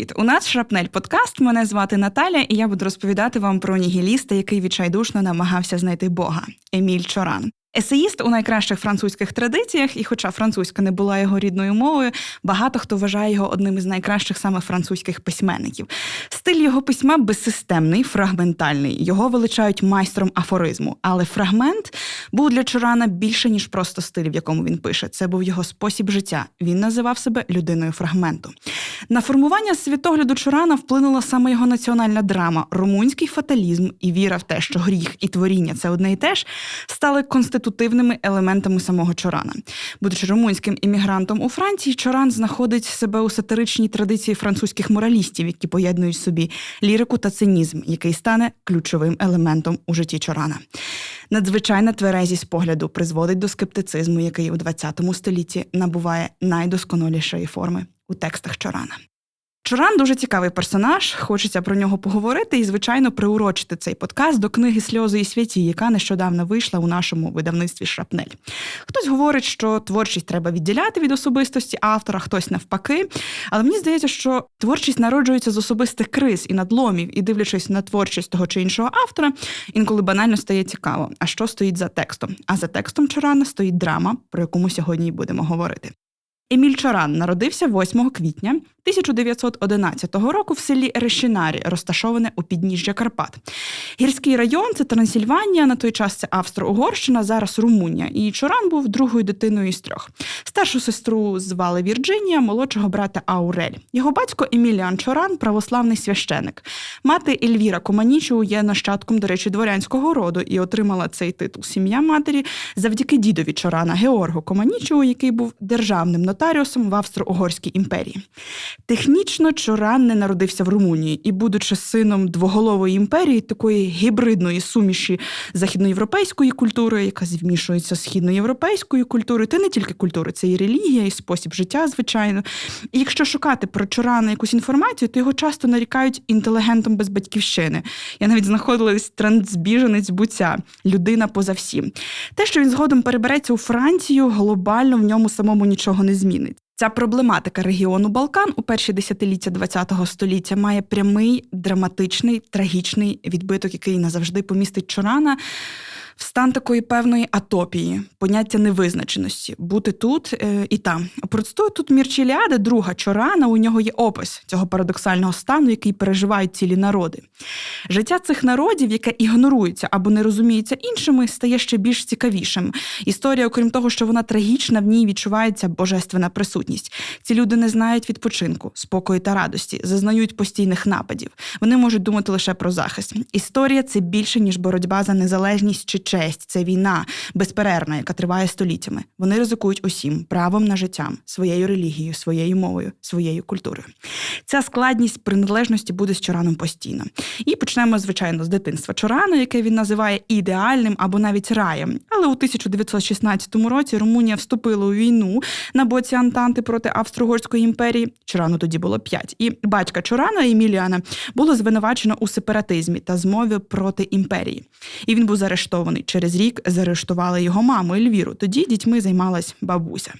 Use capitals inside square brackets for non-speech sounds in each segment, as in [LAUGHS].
Привіт! У нас Шрапнель подкаст. Мене звати Наталя, і я буду розповідати вам про нігіліста, який відчайдушно намагався знайти Бога Еміль Чоран. Есеїст у найкращих французьких традиціях, і, хоча французька не була його рідною мовою, багато хто вважає його одним із найкращих саме французьких письменників. Стиль його письма безсистемний, фрагментальний. Його величають майстром афоризму. Але фрагмент був для Чорана більше ніж просто стиль, в якому він пише. Це був його спосіб життя. Він називав себе людиною фрагменту. На формування світогляду Чорана вплинула саме його національна драма, румунський фаталізм і віра в те, що гріх і творіння це одне і те ж, стали конститутивними елементами самого Чорана. Будучи румунським іммігрантом у Франції, Чоран знаходить себе у сатиричній традиції французьких моралістів, які поєднують собі лірику та цинізм, який стане ключовим елементом у житті Чорана. Надзвичайна тверезість погляду призводить до скептицизму, який у ХХ столітті набуває найдосконалішої форми у текстах Чорана. Чоран дуже цікавий персонаж, хочеться про нього поговорити і, звичайно, приурочити цей подкаст до книги Сльози і святі, яка нещодавно вийшла у нашому видавництві Шрапнель. Хтось говорить, що творчість треба відділяти від особистості автора, хтось навпаки. Але мені здається, що творчість народжується з особистих криз і надломів, і дивлячись на творчість того чи іншого автора, інколи банально стає цікаво, а що стоїть за текстом. А за текстом Чорана стоїть драма, про яку ми сьогодні будемо говорити. Еміль Чоран народився 8 квітня 1911 року в селі Решінарі, розташоване у підніжжя Карпат. Гірський район це Трансильванія, на той час це Австро-Угорщина, зараз Румунія. І Чоран був другою дитиною із трьох. Старшу сестру звали Вірджинія, молодшого брата Аурель. Його батько Еміліан Чоран, православний священик. Мати Ельвіра Команічу є нащадком, до речі, дворянського роду і отримала цей титул сім'я матері завдяки дідові Чорана Георгу Команічу, який був державним нотаріусом в Австро-Угорській імперії. Технічно Чоран не народився в Румунії і, будучи сином двоголової імперії, такої гібридної суміші західноєвропейської культури, яка змішується з східноєвропейською культурою, це не тільки культура, це і релігія, і спосіб життя, звичайно. І якщо шукати про Чорана якусь інформацію, то його часто нарікають інтелігентом без батьківщини. Я навіть знаходила трансбіженець буця, людина поза всім. Те, що він згодом перебереться у Францію, глобально в ньому самому нічого не змінить. Ця проблематика регіону Балкан у перші десятиліття ХХ століття має прямий драматичний трагічний відбиток, який назавжди помістить Чорана в стан такої певної атопії, поняття невизначеності, бути тут е, і там. Процитую тут Мірчіліади, друга Чорана. У нього є опис цього парадоксального стану, який переживають цілі народи. Життя цих народів, яке ігнорується або не розуміється іншими, стає ще більш цікавішим. Історія, окрім того, що вона трагічна, в ній відчувається божественна присутність. Ці люди не знають відпочинку, спокою та радості, зазнають постійних нападів. Вони можуть думати лише про захист. Історія це більше ніж боротьба за незалежність чи честь, це війна безперервна, яка триває століттями. Вони ризикують усім правом на життя, своєю релігією, своєю мовою, своєю культурою. Ця складність приналежності буде з Чораном постійно. І почнемо, звичайно, з дитинства Чорана, яке він називає ідеальним або навіть раєм. Але у 1916 році Румунія вступила у війну на боці Антанти проти Австро-Угорської імперії. Чорану тоді було п'ять. І батька Чорана Еміліана було звинувачено у сепаратизмі та змові проти імперії. І він був заарештований. Через рік заарештували його маму Ельвіру. Тоді дітьми займалась бабуся.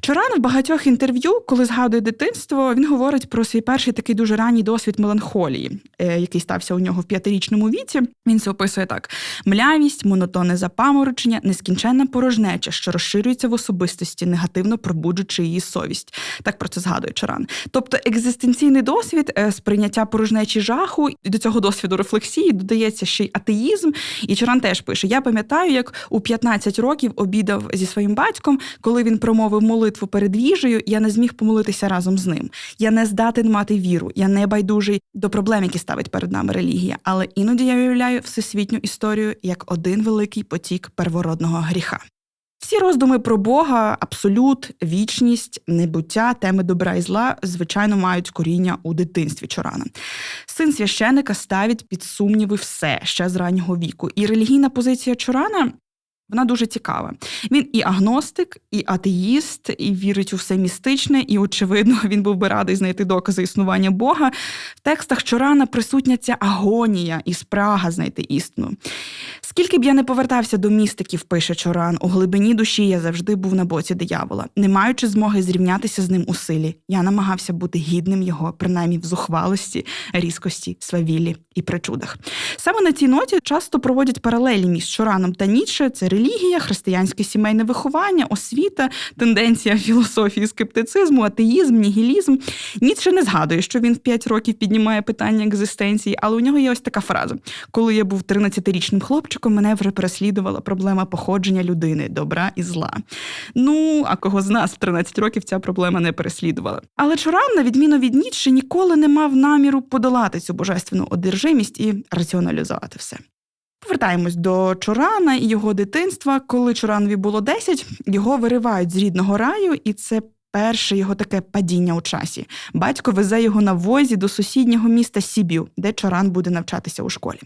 Чоран в багатьох інтерв'ю, коли згадує дитинство, він говорить про свій перший такий дуже ранній досвід меланхолії, е, який стався у нього в п'ятирічному віці. Він це описує так: млявість, монотонне запаморочення, нескінченна порожнеча, що розширюється в особистості, негативно пробуджуючи її совість. Так про це згадує Чоран. Тобто екзистенційний досвід е, сприйняття порожнечі жаху, до цього досвіду рефлексії додається ще й атеїзм. І Чоран теж пише: Я пам'ятаю, як у 15 років обідав зі своїм батьком, коли він промовив промовив молитву перед їжею, я не зміг помолитися разом з ним. Я не здатен мати віру, я не байдужий до проблем, які ставить перед нами релігія. Але іноді я уявляю всесвітню історію як один великий потік первородного гріха. Всі роздуми про Бога, абсолют, вічність, небуття, теми добра і зла, звичайно, мають коріння у дитинстві Чорана. Син священика ставить під сумніви все ще з раннього віку. І релігійна позиція Чорана Вона дуже цікава. Він і агностик, і атеїст, і вірить у все містичне, і, очевидно, він був би радий знайти докази існування Бога. В текстах Чорана присутня ця агонія і спрага знайти істину. Скільки б я не повертався до містиків, пише Чоран, у глибині душі я завжди був на боці диявола, не маючи змоги зрівнятися з ним у силі. Я намагався бути гідним його, принаймні в зухвалості, різкості, свавіллі і причудах. Саме на цій ноті часто проводять паралелі між Чораном та Ніцше. Це релігія, християнське сімейне виховання, освіта, тенденція філософії скептицизму, атеїзм, нігілізм. Ніцше не згадує, що він в 5 років піднімає питання екзистенції, але у нього є ось така фраза: коли я був 13-річним хлопчиком, мене вже переслідувала проблема походження людини, добра і зла. Ну, а кого з нас в 13 років ця проблема не переслідувала. Але Чоран, на відміну від Ніцше, ніколи не мав наміру подолати цю божественну одержимість і раціоналізувати все. Повертаємось до Чорана і його дитинства. Коли Чоранові було 10, його виривають з рідного раю, і це перше його таке падіння у часі. Батько везе його на возі до сусіднього міста Сібів, де Чоран буде навчатися у школі.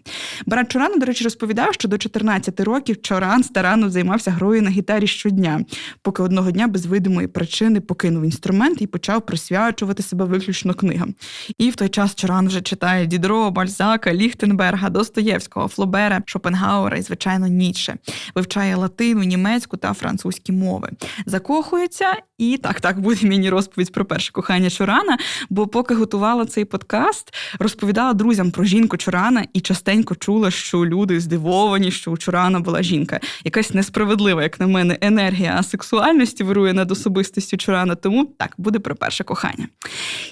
Брат Чорана, до речі, розповідав, що до 14 років Чоран старанно займався грою на гітарі щодня, поки одного дня без видимої причини покинув інструмент і почав присвячувати себе виключно книгам. І в той час Чоран вже читає Дідро, Бальзака, Ліхтенберга, Достоєвського, Флобера, Шопенгауера і, звичайно, Ніцше. Вивчає латину, німецьку та французькі мови. Закохується і так, так буде міні-розповідь про перше кохання Чорана. Бо поки готувала цей подкаст, розповідала друзям про жінку Чорана і частенько чула, що люди здивовані, що у Чорана була жінка. Якась несправедлива, як на мене, енергія асексуальності вирує над особистістю Чорана. Тому так буде про перше кохання.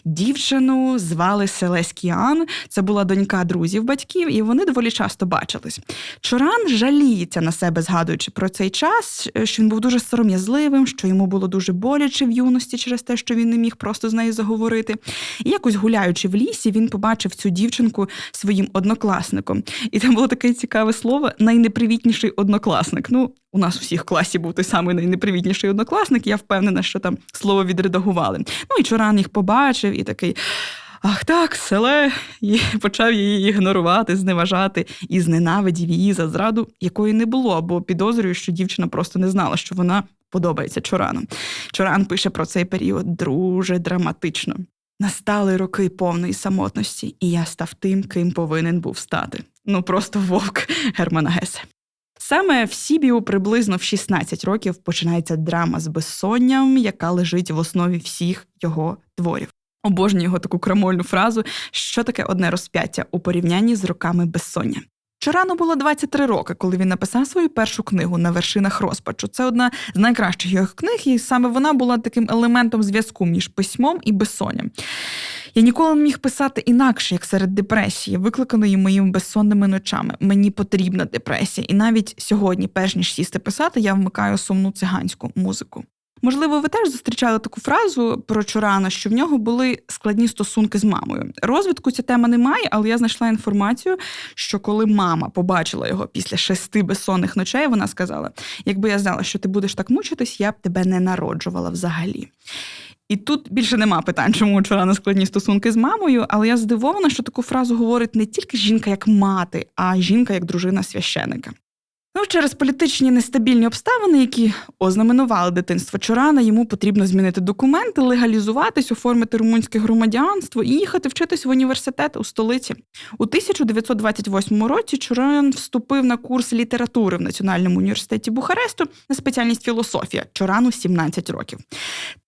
Дівчину звали Селескіан. Це була донька друзів батьків, і вони доволі часто бачились. Чоран жаліється на себе, згадуючи про цей час, що він був дуже сором'язливим, що йому було дуже боляче в юності через те, що він не міг просто з нею заговорити. І якось гуляючи в лісі, він побачив цю дівчинку своїм однокласником. І там було таке цікаве слово найнепривітніший однокласник. Ну, у нас у всіх класі був той самий найнепривітніший однокласник. Я впевнена, що там слово відредагували. Ну і Чоран їх побачив і такий. Ах так, селе, і почав її ігнорувати, зневажати і зненавидів її за зраду, якої не було, бо підозрюю, що дівчина просто не знала, що вона подобається Чорану. Чоран пише про цей період дуже драматично. Настали роки повної самотності, і я став тим, ким повинен був стати. Ну просто вовк Германа Гесе. Саме в Сібіу приблизно в 16 років починається драма з безсонням, яка лежить в основі всіх його творів. Обожнюю його таку крамольну фразу, що таке одне розп'яття у порівнянні з роками безсоння. Чорану було 23 роки, коли він написав свою першу книгу на вершинах розпачу. Це одна з найкращих його книг, і саме вона була таким елементом зв'язку між письмом і безсонням. Я ніколи не міг писати інакше, як серед депресії, викликаної моїми безсонними ночами. Мені потрібна депресія, і навіть сьогодні, перш ніж сісти писати, я вмикаю сумну циганську музику. Можливо, ви теж зустрічали таку фразу про Чорана, що в нього були складні стосунки з мамою. Розвитку ця тема немає, але я знайшла інформацію, що коли мама побачила його після шести безсонних ночей, вона сказала: якби я знала, що ти будеш так мучитись, я б тебе не народжувала взагалі. І тут більше нема питань, чому у Чорана складні стосунки з мамою, але я здивована, що таку фразу говорить не тільки жінка як мати, а жінка як дружина священика. Ну, через політичні нестабільні обставини, які ознаменували дитинство Чорана, йому потрібно змінити документи, легалізуватись, оформити румунське громадянство і їхати вчитись в університет у столиці. У 1928 році Чоран вступив на курс літератури в Національному університеті Бухаресту на спеціальність філософія. Чорану 17 років.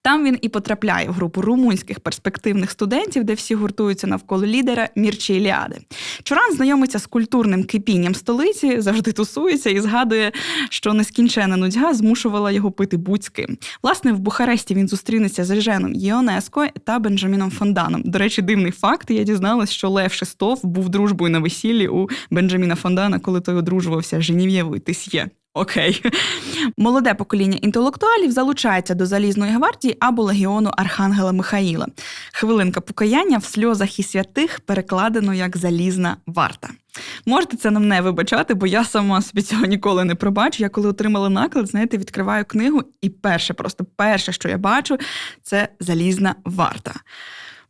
Там він і потрапляє в групу румунських перспективних студентів, де всі гуртуються навколо лідера Мірчі Іліади. Чоран знайомиться з культурним кипінням столиці, завжди тусується і згадує, що нескінчена нудьга змушувала його пити будь ким. Власне, в Бухаресті він зустрінеться з Женом Єонеско та Бенджаміном Фонданом. До речі, дивний факт. Я дізналась, що Лев Шестов був дружбою на весіллі у Бенджаміна Фондана, коли той одружувався з Женів'євою Тисьє. Окей, молоде покоління інтелектуалів залучається до залізної гвардії або легіону Архангела Михаїла. Хвилинка покаяння в сльозах і святих перекладено як залізна варта. Можете це нам не вибачати, бо я сама собі цього ніколи не пробачу. Я коли отримала наклад, знаєте, відкриваю книгу, і перше, просто перше, що я бачу, це залізна варта.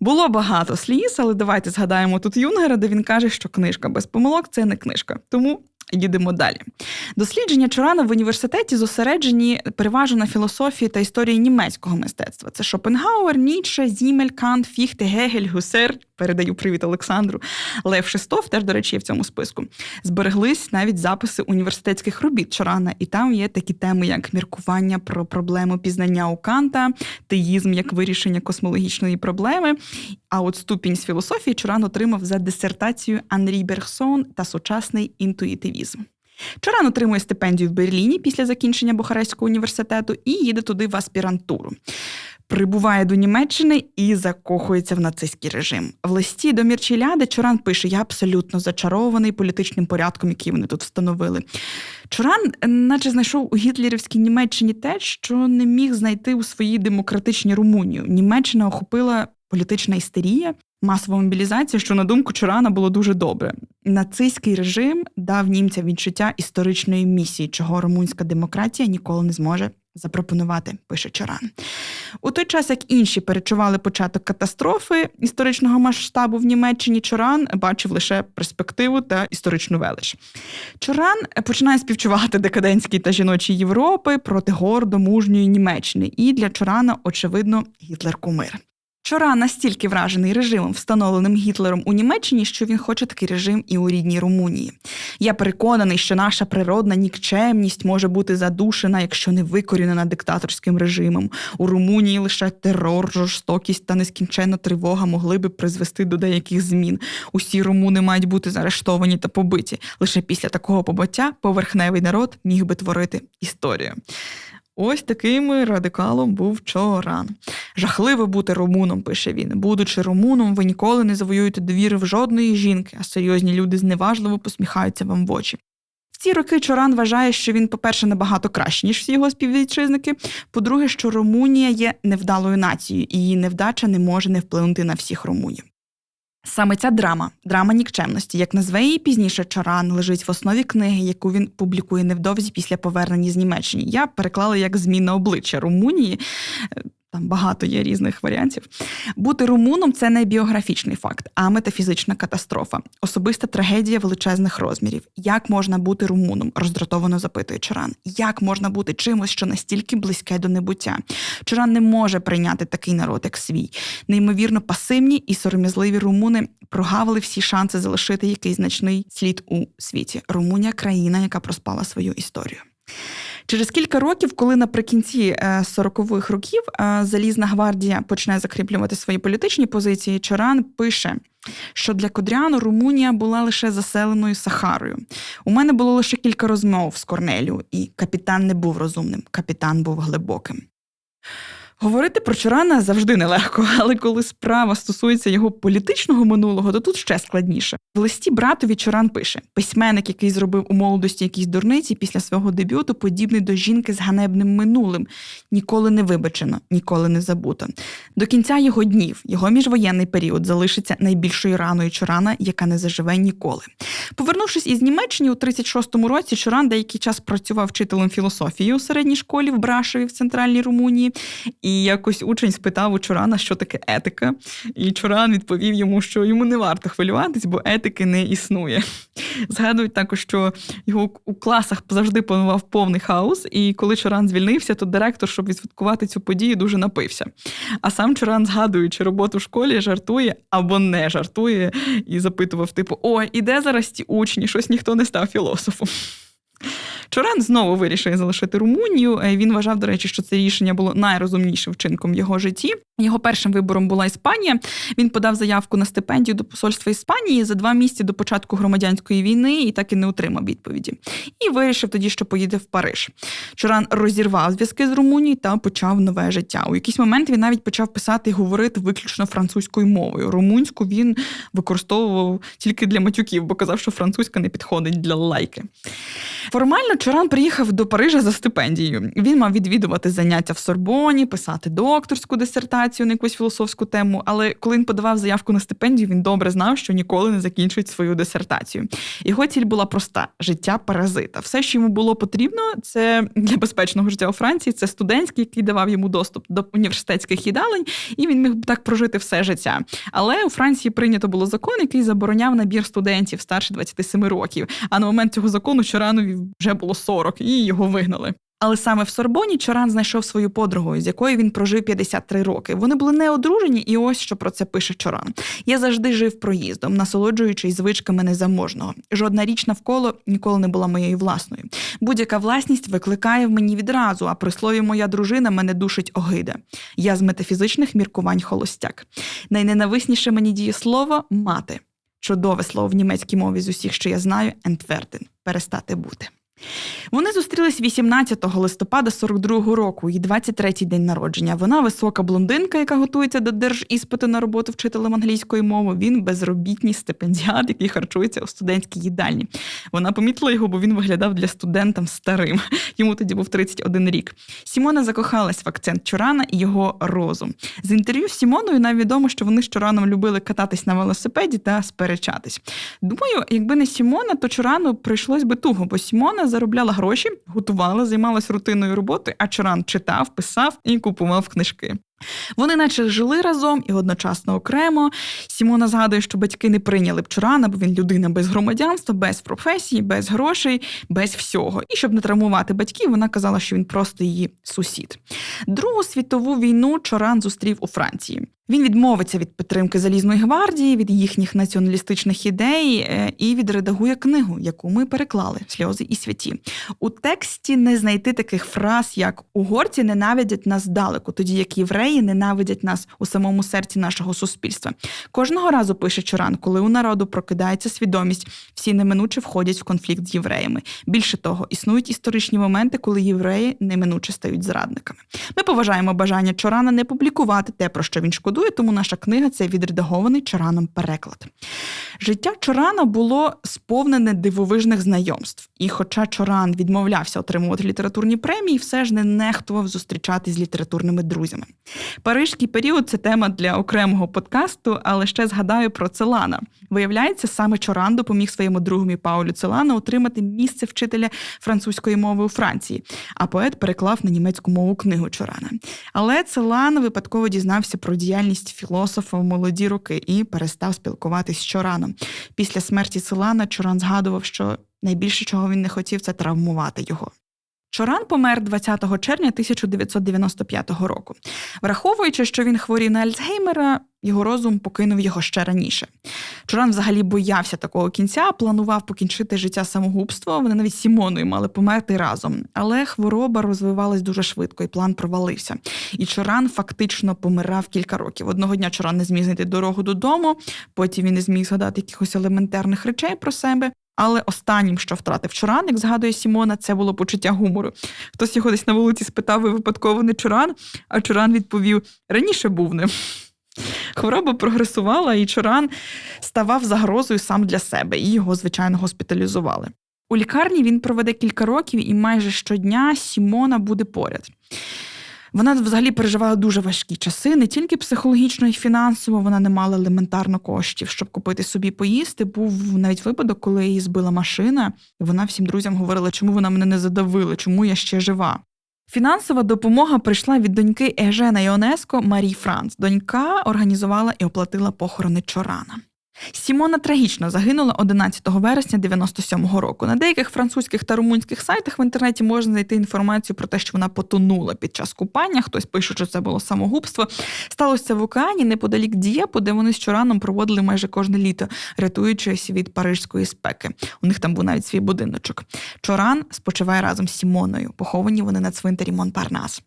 Було багато сліз, але давайте згадаємо тут Юнгера, де він каже, що книжка без помилок це не книжка. Тому Їдемо далі. Дослідження Чорана в університеті зосереджені переважно на філософії та історії німецького мистецтва. Це Шопенгауер, Ніче, Зімель, Кант, Фіхте, Гегель, Гусер. Передаю привіт Олександру. Лев Шестов теж, до речі, є в цьому списку. Збереглись навіть записи університетських робіт Чорана, і там є такі теми, як міркування про проблему пізнання у Канта, теїзм як вирішення космологічної проблеми. А от ступінь з філософії Чоран отримав за дисертацію Анрі Бергсон та сучасний інтуїтивізм. Чоран отримує стипендію в Берліні після закінчення Бухарестського університету і їде туди в аспірантуру. Прибуває до Німеччини і закохується в нацистський режим. В листі до Мірчіляди Чоран пише: Я абсолютно зачарований політичним порядком, який вони тут встановили. Чоран, наче знайшов у гітлерівській Німеччині те, що не міг знайти у своїй демократичній Румунії. Німеччина охопила політична істерія, масова мобілізація, що на думку Чорана було дуже добре. Нацистський режим дав німцям відчуття історичної місії, чого румунська демократія ніколи не зможе запропонувати, пише Чоран. У той час, як інші перечували початок катастрофи історичного масштабу в Німеччині, Чоран бачив лише перспективу та історичну велич. Чоран починає співчувати декадентській та жіночій Європи проти гордо мужньої Німеччини. І для Чорана, очевидно, Гітлер кумир. Чора настільки вражений режимом, встановленим Гітлером у Німеччині, що він хоче такий режим і у рідній Румунії. Я переконаний, що наша природна нікчемність може бути задушена, якщо не викорінена диктаторським режимом. У Румунії лише терор, жорстокість та нескінченна тривога могли би призвести до деяких змін. Усі румуни мають бути заарештовані та побиті. Лише після такого побиття поверхневий народ міг би творити історію. Ось таким радикалом був Чоран. Жахливо бути румуном, пише він. Будучи румуном, ви ніколи не завоюєте довіри в жодної жінки, а серйозні люди зневажливо посміхаються вам в очі. В ці роки Чоран вважає, що він, по-перше, набагато краще, ніж всі його співвітчизники. По-друге, що Румунія є невдалою нацією, і її невдача не може не вплинути на всіх румунів. Саме ця драма, драма нікчемності, як назве її пізніше Чаран, лежить в основі книги, яку він публікує невдовзі після повернення з Німеччини. Я переклала як зміна обличчя Румунії. Там багато є різних варіантів. Бути румуном це не біографічний факт, а метафізична катастрофа, особиста трагедія величезних розмірів. Як можна бути румуном? роздратовано запитує Чоран. Як можна бути чимось, що настільки близьке до небуття? Чоран не може прийняти такий народ, як свій. Неймовірно пасивні і сором'язливі румуни прогавили всі шанси залишити якийсь значний слід у світі. Румунія країна, яка проспала свою історію. Через кілька років, коли наприкінці 40-х е, років е, Залізна гвардія почне закріплювати свої політичні позиції, Чоран пише, що для Кодряну Румунія була лише заселеною Сахарою. У мене було лише кілька розмов з Корнелю, і капітан не був розумним, капітан був глибоким. Говорити про Чорана завжди нелегко, [LAUGHS] але коли справа стосується його політичного минулого, то тут ще складніше. В листі братові Чоран пише: письменник, який зробив у молодості якісь дурниці після свого дебюту, подібний до жінки з ганебним минулим, ніколи не вибачено, ніколи не забуто. До кінця його днів, його міжвоєнний період залишиться найбільшою раною Чорана, яка не заживе ніколи. Повернувшись із Німеччини у 36-му році, Чоран деякий час працював вчителем філософії у середній школі в Брашові в центральній Румунії. І якось учень спитав у Чорана, що таке етика. І Чоран відповів йому, що йому не варто хвилюватись, бо етики не існує. [LAUGHS] Згадують також, що його у класах завжди панував повний хаос, і коли Чоран звільнився, то директор, щоб відсвяткувати цю подію, дуже напився. А сам Чоран, згадуючи роботу в школі, жартує або не жартує, і запитував: типу, ой, іде зараз ті учні, щось ніхто не став філософом. Чоран знову вирішує залишити Румунію. Е, він вважав, до речі, що це рішення було найрозумнішим вчинком в його житті. Його першим вибором була Іспанія. Він подав заявку на стипендію до посольства Іспанії за два місяці до початку громадянської війни і так і не отримав відповіді. І вирішив тоді, що поїде в Париж. Чоран розірвав зв'язки з Румунією та почав нове життя. У якийсь момент він навіть почав писати і говорити виключно французькою мовою. Румунську він використовував тільки для матюків, бо казав, що французька не підходить для лайки. Формально Чоран приїхав до Парижа за стипендією. Він мав відвідувати заняття в Сорбоні, писати докторську дисертацію на якусь філософську тему, але коли він подавав заявку на стипендію, він добре знав, що ніколи не закінчить свою дисертацію. Його ціль була проста: життя паразита. Все, що йому було потрібно, це для безпечного життя у Франції. Це студентський, який давав йому доступ до університетських їдалень, і він міг так прожити все життя. Але у Франції прийнято було закон, який забороняв набір студентів старше 27 років. А на момент цього закону Чоранові вже було 40, і його вигнали. Але саме в Сорбоні Чоран знайшов свою подругу, з якою він прожив 53 роки. Вони були не одружені, і ось що про це пише Чоран. Я завжди жив проїздом, насолоджуючись звичками незаможного. Жодна річ навколо ніколи не була моєю власною. Будь-яка власність викликає в мені відразу, а при слові моя дружина мене душить огида. Я з метафізичних міркувань холостяк. Найненависніше мені дієслово мати. Чудове слово в німецькій мові з усіх, що я знаю, ентверден перестати бути. Вони зустрілись 18 листопада 42-го року, її 23-й день народження. Вона висока блондинка, яка готується до держіспиту на роботу вчителем англійської мови. Він безробітній стипендіат, який харчується у студентській їдальні. Вона помітила його, бо він виглядав для студентам старим. Йому тоді був 31 рік. Сімона закохалась в акцент Чорана і його розум. З інтерв'ю з Сімоною нам відомо, що вони з Чораном любили кататись на велосипеді та сперечатись. Думаю, якби не Сімона, то Чорану прийшлось би туго, бо Сімона заробляла гроші, готувала, займалась рутинною роботою, а Чоран читав, писав і купував книжки. Вони наче жили разом і одночасно окремо. Сімона згадує, що батьки не прийняли б Чорана, бо він людина без громадянства, без професії, без грошей, без всього. І щоб не травмувати батьків, вона казала, що він просто її сусід. Другу світову війну Чоран зустрів у Франції. Він відмовиться від підтримки залізної гвардії, від їхніх націоналістичних ідей е, і відредагує книгу, яку ми переклали сльози і святі. У тексті не знайти таких фраз, як угорці ненавидять нас далеко, тоді як євреї ненавидять нас у самому серці нашого суспільства. Кожного разу пише Чоран, коли у народу прокидається свідомість, всі неминуче входять в конфлікт з євреями. Більше того, існують історичні моменти, коли євреї неминуче стають зрадниками. Ми поважаємо бажання Чорана не публікувати те, про що він шкодує, тому наша книга це відредагований Чораном переклад. Життя Чорана було сповнене дивовижних знайомств. І, хоча Чоран відмовлявся отримувати літературні премії, все ж не нехтував зустрічатись з літературними друзями. Парижський період це тема для окремого подкасту, але ще згадаю про Целана. Виявляється, саме Чоран допоміг своєму другові Паулю Целану отримати місце вчителя французької мови у Франції, а поет переклав на німецьку мову книгу Чорана. Але Целан випадково дізнався про діяльність філософа в молоді роки і перестав спілкуватись з Чораном. Після смерті Целана Чоран згадував, що найбільше чого він не хотів, це травмувати його. Чоран помер 20 червня 1995 року. Враховуючи, що він хворів на Альцгеймера, його розум покинув його ще раніше. Чоран взагалі боявся такого кінця, планував покінчити життя самогубством. Вони навіть Сімоною мали померти разом. Але хвороба розвивалась дуже швидко, і план провалився. І Чоран фактично помирав кілька років. Одного дня Чоран не зміг знайти дорогу додому, потім він не зміг згадати якихось елементарних речей про себе. Але останнім, що втратив Чоран, як згадує Сімона, це було почуття гумору. Хтось його десь на вулиці спитав, ви випадково не Чоран, а Чоран відповів: раніше був ним. Хвороба прогресувала, і Чоран ставав загрозою сам для себе, і його, звичайно, госпіталізували. У лікарні він проведе кілька років, і майже щодня Сімона буде поряд. Вона взагалі переживала дуже важкі часи, не тільки психологічно і фінансово, вона не мала елементарно коштів, щоб купити собі поїсти. Був навіть випадок, коли її збила машина, і вона всім друзям говорила, чому вона мене не задавила, чому я ще жива. Фінансова допомога прийшла від доньки Ежена Іонеско Марі Франц. Донька організувала і оплатила похорони Чорана. Сімона трагічно загинула 11 вересня 97-го року. На деяких французьких та румунських сайтах в інтернеті можна знайти інформацію про те, що вона потонула під час купання. Хтось пише, що це було самогубство. Сталося в океані неподалік Дієпу, де вони з Чораном проводили майже кожне літо, рятуючись від парижської спеки. У них там був навіть свій будиночок. Чоран спочиває разом з Сімоною. Поховані вони на цвинтарі Монпарнас.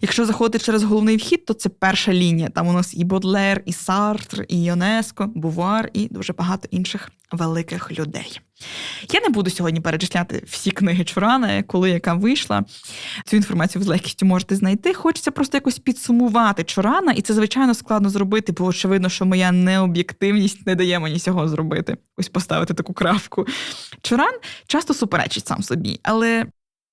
Якщо заходити через головний вхід, то це перша лінія. Там у нас і Бодлер, і Сартр, і Йонеско, Бувар і дуже багато інших великих людей. Я не буду сьогодні перечисляти всі книги Чурана, коли яка вийшла. Цю інформацію з легкістю можете знайти. Хочеться просто якось підсумувати Чурана, і це, звичайно, складно зробити, бо очевидно, що моя необ'єктивність не дає мені цього зробити. Ось поставити таку крапку. Чуран часто суперечить сам собі, але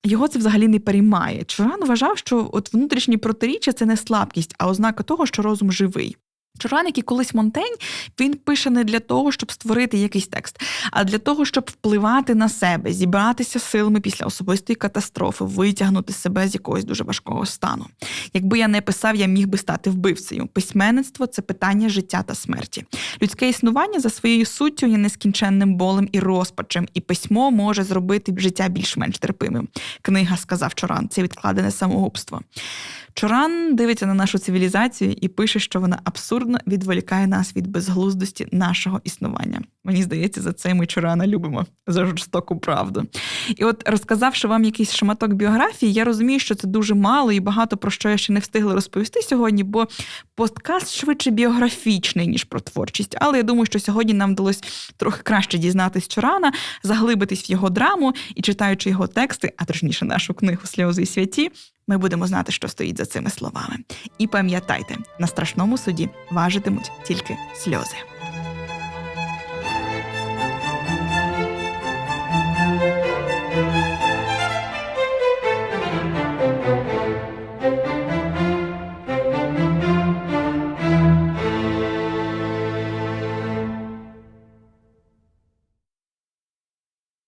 його це взагалі не переймає. Чоран вважав, що от внутрішні протиріччя це не слабкість, а ознака того, що розум живий. Чоран, як і колись Монтень, він пише не для того, щоб створити якийсь текст, а для того, щоб впливати на себе, зібратися силами після особистої катастрофи, витягнути себе з якогось дуже важкого стану. Якби я не писав, я міг би стати вбивцею. Письменництво це питання життя та смерті. Людське існування за своєю суттю є нескінченним болем і розпачем, і письмо може зробити життя більш-менш терпимим. Книга, сказав Чоран, це відкладене самогубство. Чоран дивиться на нашу цивілізацію і пише, що вона абсурдно відволікає нас від безглуздості нашого існування. Мені здається, за це ми Чорана любимо за жорстоку правду. І от розказавши вам якийсь шматок біографії, я розумію, що це дуже мало і багато про що я ще не встигла розповісти сьогодні, бо подкаст швидше біографічний, ніж про творчість. Але я думаю, що сьогодні нам вдалося трохи краще дізнатись Чорана, заглибитись в його драму і читаючи його тексти, а точніше нашу книгу Сльози і святі, ми будемо знати, що стоїть за цими словами. І пам'ятайте, на страшному суді важитимуть тільки сльози.